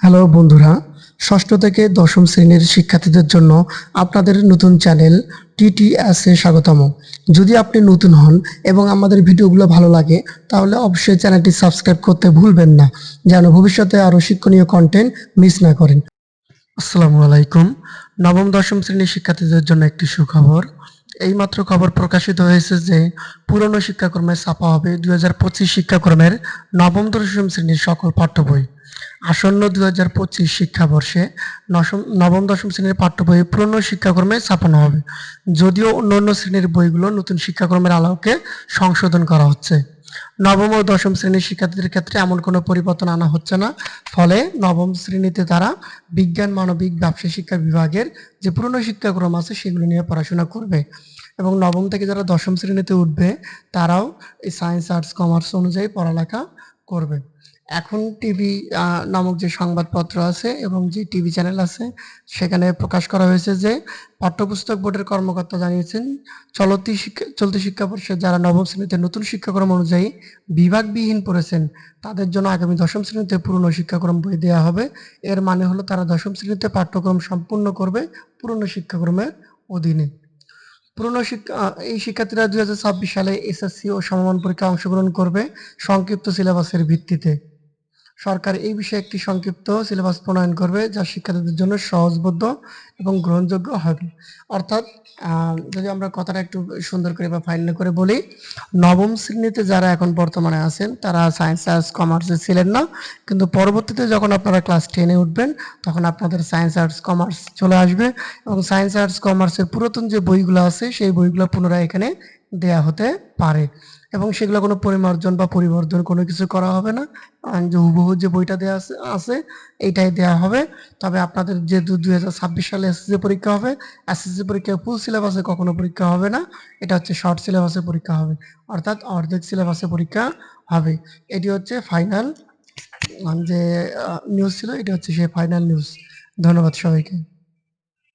Hello বন্ধুরা, ষষ্ঠ থেকে দশম শ্রেণির শিক্ষার্থীদের জন্য আপনাদের নতুন চ্যানেল টিটিএস স্বাগতম। যদি আপনি নতুন হন এবং আমাদের ভিডিওগুলো ভালো লাগে, তাহলে অবশ্যই চ্যানেলটি সাবস্ক্রাইব করতে ভুলবেন না, যেন ভবিষ্যতে আরও শিক্ষণীয় কন্টেন্ট মিস না করেন। আসসালামু আলাইকুম। নবম, দশম শ্রেণির শিক্ষার্থীদের জন্য একটি সুখবর। এইমাত্র খবর প্রকাশিত হয়েছে যে, পুরনো শিক্ষাক্রমে ছাপা হবে দুই হাজার পঁচিশ শিক্ষাক্রমের নবম দশম শ্রেণির সকল পাঠ্য বই। আসন্ন দুই হাজার পঁচিশ শিক্ষাবর্ষে নবম, দশম শ্রেণির পাঠ্য বই পুরনো শিক্ষাক্রমে ছাপানো হবে। যদিও অন্য অন্য শ্রেণির বইগুলো নতুন শিক্ষাক্রমের আলোকে সংশোধন করা হচ্ছে। নবম ও দশম শ্রেণির শিক্ষার্থীদের ক্ষেত্রে এমন কোনো পরিবর্তন আনা হচ্ছে না। ফলে নবম শ্রেণীতে তারা বিজ্ঞান, মানবিক, ব্যবসা, শিক্ষা বিভাগের যে পুরনো শিক্ষাক্রম আছে সেগুলো নিয়ে পড়াশোনা করবে এবং নবম থেকে যারা দশম শ্রেণীতে উঠবে, তারাও এই সায়েন্স, আর্টস, কমার্স অনুযায়ী পড়ালেখা করবে। এখন টিভি নামক যে সংবাদপত্র আছে এবং যে টিভি চ্যানেল আছে, সেখানে প্রকাশ করা হয়েছে যে পাঠ্যপুস্তক বোর্ডের কর্মকর্তা জানিয়েছেন, চলতি শিক্ষা চলতি শিক্ষা শিক্ষাবর্ষে যারা নবম শ্রেণীতে নতুন শিক্ষাক্রম অনুযায়ী বিভাগবিহীন পড়েছেন, তাদের জন্য আগামী দশম শ্রেণীতে পুরনো শিক্ষাক্রম বই দেওয়া হবে। এর মানে হলো তারা দশম শ্রেণীতে পাঠ্যক্রম সম্পূর্ণ করবে পুরনো শিক্ষাক্রমের অধীনে। পুরনো শিক্ষা, এই শিক্ষার্থীরা দুই হাজার ছাব্বিশ সালে এসএসসি ও সমমান পরীক্ষায় অংশগ্রহণ করবে সংক্ষিপ্ত সিলেবাসের ভিত্তিতে। সরকার এই বিষয়ে একটি সংক্ষিপ্ত সিলেবাস প্রণয়ন করবে, যা শিক্ষার্থীদের জন্য সহজবোধ্য এবং গ্রহণযোগ্য হবে। অর্থাৎ যদি আমরা কথাটা একটু সুন্দর করে বা ফাইনাল করে বলি, নবম শ্রেণীতে যারা এখন বর্তমানে আছেন, তারা সায়েন্স আর্টস কমার্সে ছিলেন না। কিন্তু পরবর্তীতে যখন আপনারা ক্লাস টেনে উঠবেন, তখন আপনাদের সায়েন্স আর্টস কমার্স চলে আসবে এবং সায়েন্স আর্টস কমার্সের পুরাতন যে বইগুলো আছে, সেই বইগুলো পুনরায় এখানে দেয়া হতে পারে। এবং সেগুলো কোনো পরিমার্জন বা পরিবর্তন কোনো কিছু করা হবে না। যে হুবহু যে বইটা দেওয়া আছে আছে, এইটাই দেওয়া হবে। তবে আপনাদের যে দুই হাজার ছাব্বিশ সালে এসএসসি পরীক্ষা হবে, এসএসসি পরীক্ষায় ফুল সিলেবাসে কখনো পরীক্ষা হবে না। এটা হচ্ছে শর্ট সিলেবাসে পরীক্ষা হবে। অর্থাৎ অর্ধেক সিলেবাসে পরীক্ষা হবে। এটি হচ্ছে ফাইনাল যে নিউজ ছিল, এটা হচ্ছে সেই ফাইনাল নিউজ ধন্যবাদ সবাইকে।